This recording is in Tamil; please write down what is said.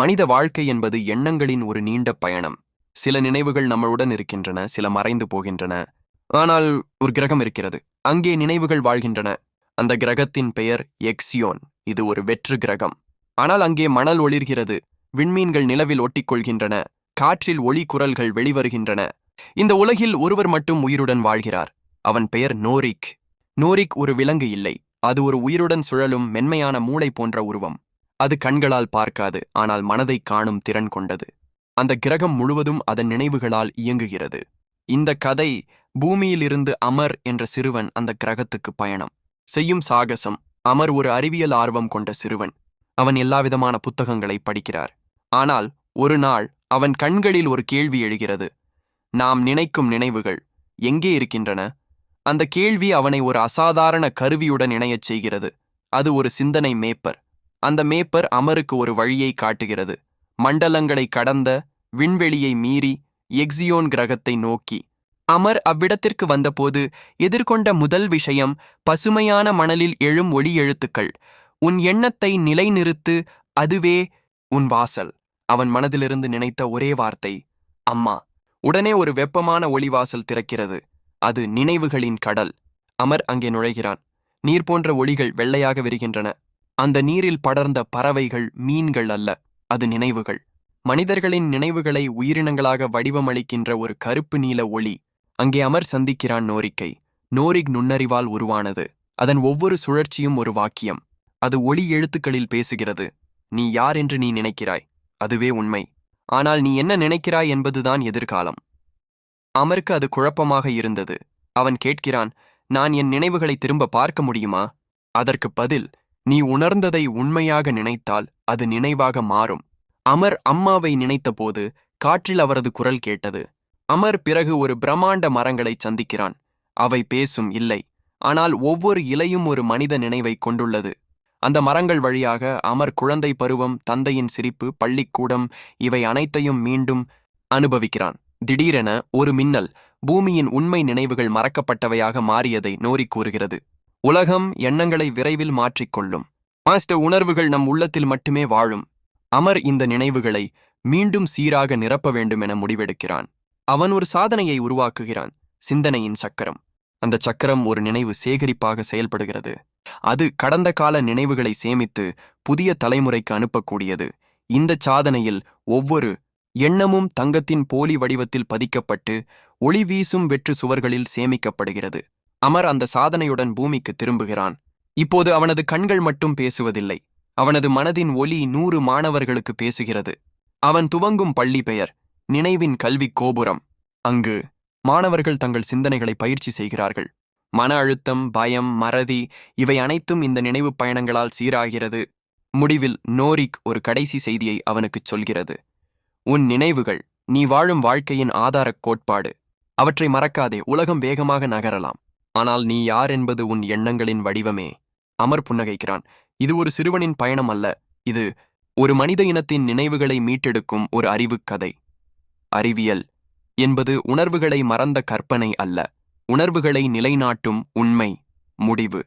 மனித வாழ்க்கை என்பது எண்ணங்களின் ஒரு நீண்ட பயணம். சில நினைவுகள் நம்மளுடன் இருக்கின்றன சில மறைந்து போகின்றன. ஆனால் ஒரு கிரகம் இருக்கிறது. அங்கே நினைவுகள் வாழ்கின்றன. அந்த கிரகத்தின் பெயர் எக்ஸியோன். இது ஒரு வெற்று கிரகம். ஆனால் அங்கே மணல் ஒளிர்கிறது. விண்மீன்கள் நிலவில் ஒட்டிக்கொள்கின்றன. காற்றில் ஒளி குரல்கள் வெளிவருகின்றன. இந்த உலகில் ஒருவர் மட்டும் உயிருடன் வாழ்கிறார். அவன் பெயர் நோரிக். நோரிக் ஒரு விலங்கு இல்லை. அது ஒரு உயிருடன் சுழலும் மென்மையான மூளை போன்ற உருவம். அது கண்களால் பார்க்காது ஆனால் மனதை காணும் திறன் கொண்டது. அந்த கிரகம் முழுவதும் அதன் நினைவுகளால் இயங்குகிறது. இந்த கதை பூமியிலிருந்து அமர் என்ற சிறுவன் அந்த கிரகத்துக்கு பயணம். செய்யும் சாகசம் அமர் ஒரு அறிவியல் ஆர்வம் கொண்ட சிறுவன். அவன் எல்லாவிதமான புத்தகங்களை படிக்கிறார். ஆனால் ஒரு நாள் அவன் கண்களில் ஒரு கேள்வி எழுகிறது. நாம் நினைக்கும் நினைவுகள் எங்கே இருக்கின்றன? அந்த கேள்வி அவனை ஒரு அசாதாரண கருவியுடன் இணையச் செய்கிறது. அது ஒரு சிந்தனை மேப்பர். அந்த மேப்பர் அமருக்கு ஒரு வழியை காட்டுகிறது. மண்டலங்களை கடந்த விண்வெளியை மீறி எக்ஸியோன் கிரகத்தை நோக்கி. அமர் அவ்விடத்திற்கு வந்தபோது எதிர்கொண்ட முதல் விஷயம் பசுமையான மணலில் எழும் ஒளி எழுத்துக்கள். உன் எண்ணத்தை நிலைநிறுத்து அதுவே உன் வாசல். அவன் மனதிலிருந்து நினைத்த ஒரே வார்த்தை அம்மா. உடனே ஒரு வெப்பமான ஒளிவாசல் திறக்கிறது. அது நினைவுகளின் கடல். அமர் அங்கே நுழைகிறான். நீர் போன்ற ஒளிகள் வெள்ளையாக விரிகின்றன. அந்த நீரில் படர்ந்த பறவைகள் மீன்கள் அல்ல அது நினைவுகள். மனிதர்களின் நினைவுகளை உயிரினங்களாக வடிவமளிக்கின்ற ஒரு கருப்பு நீல ஒளி அங்கே அமர் சந்திக்கிறான் நோரிக்கை. நோரிக் நுண்ணறிவால் உருவானது. அதன் ஒவ்வொரு சுழற்சியும் ஒரு வாக்கியம். அது ஒளி எழுத்துக்களில் பேசுகிறது. நீ யார் என்று நீ நினைக்கிறாய். அதுவே உண்மை. ஆனால் நீ என்ன நினைக்கிறாய் என்பதுதான் எதிர்காலம். அமருக்கு அது குழப்பமாக இருந்தது. அவன் கேட்கிறான் நான் என் நினைவுகளை திரும்ப பார்க்க முடியுமா? அதற்கு பதில் நீ உணர்ந்ததை உண்மையாக நினைத்தால் அது நினைவாக மாறும். அமர் அம்மாவை நினைத்தபோது காற்றில் அவரது குரல் கேட்டது. அமர் பிறகு ஒரு பிரம்மாண்ட மரங்களை சந்திக்கிறான். அவை பேசும் இல்லை. ஆனால் ஒவ்வொரு இலையும் ஒரு மனித நினைவை கொண்டுள்ளது. அந்த மரங்கள் வழியாக அமர் குழந்தை பருவம் தந்தையின் சிரிப்பு பள்ளிக்கூடம் இவை அனைத்தையும் மீண்டும் அனுபவிக்கிறான். திடீரென ஒரு மின்னல் பூமியின் உண்மை நினைவுகள் மறக்கப்பட்டவையாக மாறியதை நோரி கூறுகிறது. உலகம் எண்ணங்களை விரைவில் மாற்றிக்கொள்ளும். மாஸ்டர் உணர்வுகள் நம் உள்ளத்தில் மட்டுமே வாழும். அமர் இந்த நினைவுகளை மீண்டும் சீராக நிரப்ப வேண்டும் என முடிவெடுக்கிறான். அவன் ஒரு சாதனையை உருவாக்குகிறான். சிந்தனையின் சக்கரம். அந்த சக்கரம் ஒரு நினைவு சேகரிப்பாக செயல்படுகிறது. அது கடந்த கால நினைவுகளை சேமித்து புதிய தலைமுறைக்கு அனுப்பக்கூடியது. இந்த சாதனையில் ஒவ்வொரு எண்ணமும் தங்கத்தின் போலி வடிவத்தில் பதிக்கப்பட்டு ஒளி வீசும் வெற்று சுவர்களில் சேமிக்கப்படுகிறது. அமர் அந்த சாதனையுடன் பூமிக்கு திரும்புகிறான். இப்போது அவனது கண்கள் மட்டும் பேசுவதில்லை. அவனது மனதின் ஒலி நூறு மாணவர்களுக்கு பேசுகிறது. அவன் துவங்கும் பள்ளி பெயர் நினைவின் கல்விக் கோபுரம். அங்கு மாணவர்கள் தங்கள் சிந்தனைகளை பயிற்சி செய்கிறார்கள். மன அழுத்தம் பயம் மறதி இவை அனைத்தும் இந்த நினைவு பயணங்களால் சீராகிறது. முடிவில் நோரிக் ஒரு கடைசி செய்தியை அவனுக்குச் சொல்கிறது. உன் நினைவுகள் நீ வாழும் வாழ்க்கையின் ஆதாரக் கோட்பாடு. அவற்றை மறக்காதே உலகம் வேகமாக நகரலாம். ஆனால் நீ யார் என்பது உன் எண்ணங்களின் வடிவமே. அமர் புன்னகைக்கிறான். இது ஒரு சிறுவனின் பயணம் அல்ல. இது ஒரு மனித இனத்தின் நினைவுகளை மீட்டெடுக்கும் ஒரு அறிவுக் கதை. அறிவியல் என்பது உணர்வுகளை மறந்த கற்பனை அல்ல. உணர்வுகளை நிலைநாட்டும் உண்மை. முடிவு.